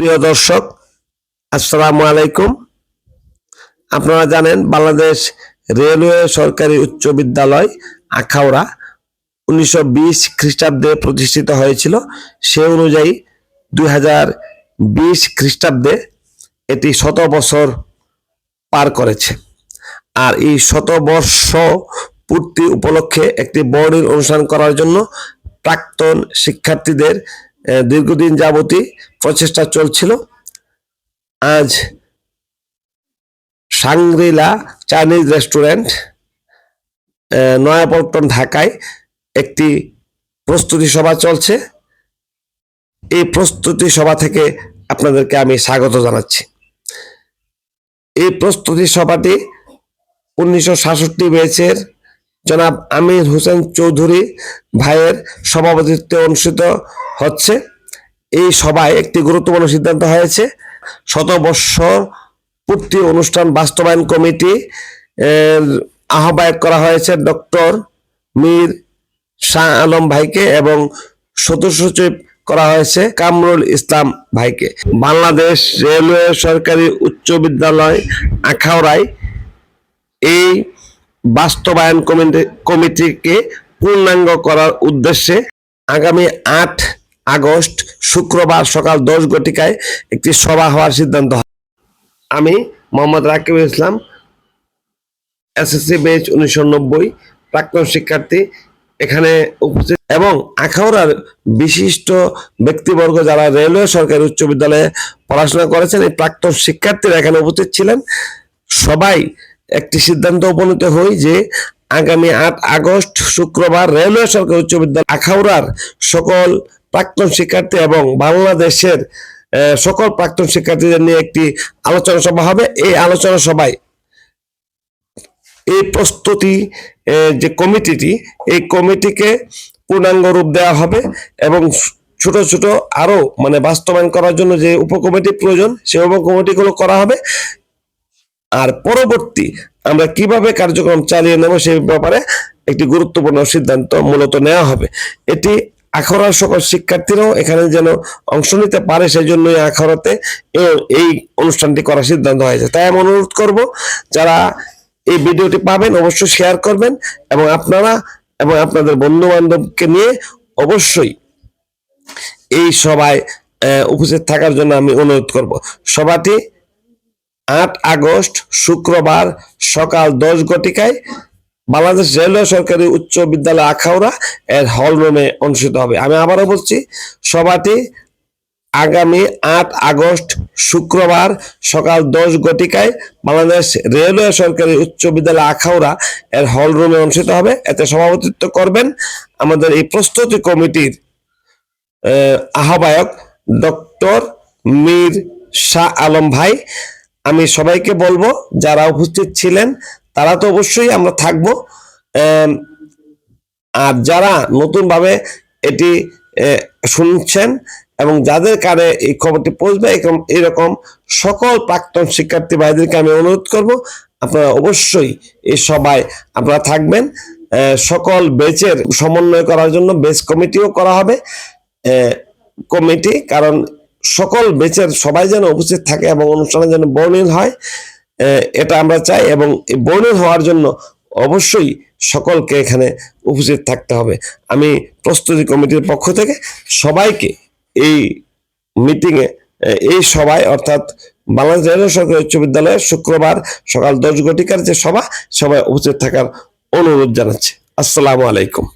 প্রিয় দর্শক, আসসালামু আলাইকুম। আপনারা জানেন, বাংলাদেশ রেলওয়ে সরকারি উচ্চ বিদ্যালয় আখাউড়া উনিশশো বিশ খ্রিস্টাব্দে প্রতিষ্ঠিত হয়েছিল। সে অনুযায়ী দুই হাজার বিশ খ্রিস্টাব্দে এটি শত বছর পার করেছে। আর এই শতবর্ষ পূর্তি উপলক্ষে একটি বর্ণিল অনুষ্ঠান করার জন্য প্রাক্তন শিক্ষার্থীদের দীর্ঘদিন যাবতী প্রচেষ্টা চলছিল। আজ সাংগ্রিলা চাইনিজ রেস্টুরেন্ট নয়াপল্টন ঢাকায় একটি প্রস্তুতি সভা চলছে। এই প্রস্তুতি সভা থেকে আপনাদেরকে আমি স্বাগত জানাচ্ছি। এই প্রস্তুতি সভাটি উনিশশো সাতষট্টি ব্যাচের জনাব আমির হোসেন চৌধুরী ভাইয়ের সভাপতিত্বে অনুষ্ঠিত হচ্ছে। এই সভায় একটি গুরুত্বপূর্ণ সিদ্ধান্ত হয়েছে। শতবর্ষ পূর্তি অনুষ্ঠান বাস্তবায়ন কমিটি আহ্বায়ক করা হয়েছে ডক্টর মীর শাহ আলম ভাইকে এবং সদস্য সচিব করা হয়েছে কামরুল ইসলাম ভাইকে। বাংলাদেশ রেলওয়ে সরকারি উচ্চ বিদ্যালয় আখাউড়ায় এই বাস্তবায়ন কমিটি কমিটিকে পূর্ণাঙ্গ করার উদ্দেশ্যে আগামী আট আগস্ট শুক্রবার সকাল দশ ঘটিকায় একটি সভা হওয়ার সিদ্ধান্ত হয়। আমি মোহাম্মদ রাকিব ইসলাম, এসএসসি বেচ উনিশশো নব্বই, প্রাক্তন শিক্ষার্থী এখানে উপস্থিত এবং আখাউড়ার বিশিষ্ট ব্যক্তিবর্গ যারা রেলওয়ে সরকারি উচ্চ বিদ্যালয়ে পড়াশোনা করেছেন, এই প্রাক্তন শিক্ষার্থীরা এখানে উপস্থিত ছিলেন। সবাই একটি সিদ্ধান্ত উপনীত হই যে আগামী আট আগস্ট শুক্রবার রেলওয়ে সরকারি উচ্চ বিদ্যালয় আখাউড়ার সকল প্রাক্তন শিক্ষার্থী এবং বাংলাদেশের সকল প্রাক্তন শিক্ষার্থীদের নিয়ে একটি আলোচনা সভা হবে। এই আলোচনা সভায় এই প্রস্তুতি যে কমিটিটি, এই কমিটিকে পূর্ণাঙ্গ রূপ দেওয়া হবে এবং ছোট ছোট আরও মানে বাস্তবায়ন করার জন্য যে উপকমিটি প্রয়োজন, সেই উপকমিটিগুলো করা হবে। আর পরবর্তী আমরা কীভাবে কার্যক্রম চালিয়ে নেব সেই ব্যাপারে একটি গুরুত্বপূর্ণ সিদ্ধান্ত মূলত নেওয়া হবে। এটি আখড়ার সকল শিক্ষার্থীরাও এখানে যেন অংশ নিতে পারে সেই জন্যই আখড়াতে এই অনুষ্ঠানটি করার সিদ্ধান্ত হয়েছে। তাই আমি অনুরোধ করব, যারা এই ভিডিওটি পাবেন অবশ্যই শেয়ার করবেন এবং আপনারা এবং আপনাদের বন্ধু বান্ধবকে নিয়ে অবশ্যই এই সভায় উপস্থিত থাকার জন্য আমি অনুরোধ করব। সভাটি আট আগস্ট শুক্রবার সকাল দশ ঘটিকায় বাংলাদেশ রেলওয়ে সরকারি উচ্চ বিদ্যালয় আখাউড়া এর হল রুমে অনুষ্ঠিত হবে। আমি আবারও বলছি, সভাটি আগামী আট আগস্ট শুক্রবার সকাল দশ ঘটিকায় বাংলাদেশ রেলওয়ে সরকারি উচ্চ বিদ্যালয় আখাউড়া এর হল রুমে অনুষ্ঠিত হবে। এতে সভাপতিত্ব করবেন আমাদের এই প্রস্তুতি কমিটির আহ্বায়ক ডক্টর মীর শাহ আলম ভাই। আমি সবাইকে বলব, যারা উপস্থিত ছিলেন, তারা তো অবশ্যই আমরা থাকব। আর যারা নতুনভাবে এটি শুনছেন এবং যাদের কারে এই খবরটি পৌঁছবে, এরকম- এরকম সকল প্রাক্তন শিক্ষার্থী ভাইদেরকে আমি অনুরোধ করব, আপনারা অবশ্যই এই সবাই আপনারা থাকবেন। সকল বেচের সমন্বয় করার জন্য বেচ কমিটিও করা হবে। কমিটি, কারণ সকল বেচের সবাই যেন উপস্থিত থাকে এবং অনুষ্ঠানে যেন বর্ণিল হয় এটা আমরা চাই এবং বর্ণিল হওয়ার জন্য অবশ্যই সকলকে এখানে উপস্থিত থাকতে হবে। আমি প্রস্তুতি কমিটির পক্ষ থেকে সবাইকে এই মিটিংয়ে এই সভায় অর্থাৎ বাংলাদেশ রেলওয়ে সরকারি উচ্চ বিদ্যালয়ে শুক্রবার সকাল দশ ঘটিকার যে সভা সবাই উপস্থিত থাকার অনুরোধ জানাচ্ছি। আসসালামু আলাইকুম।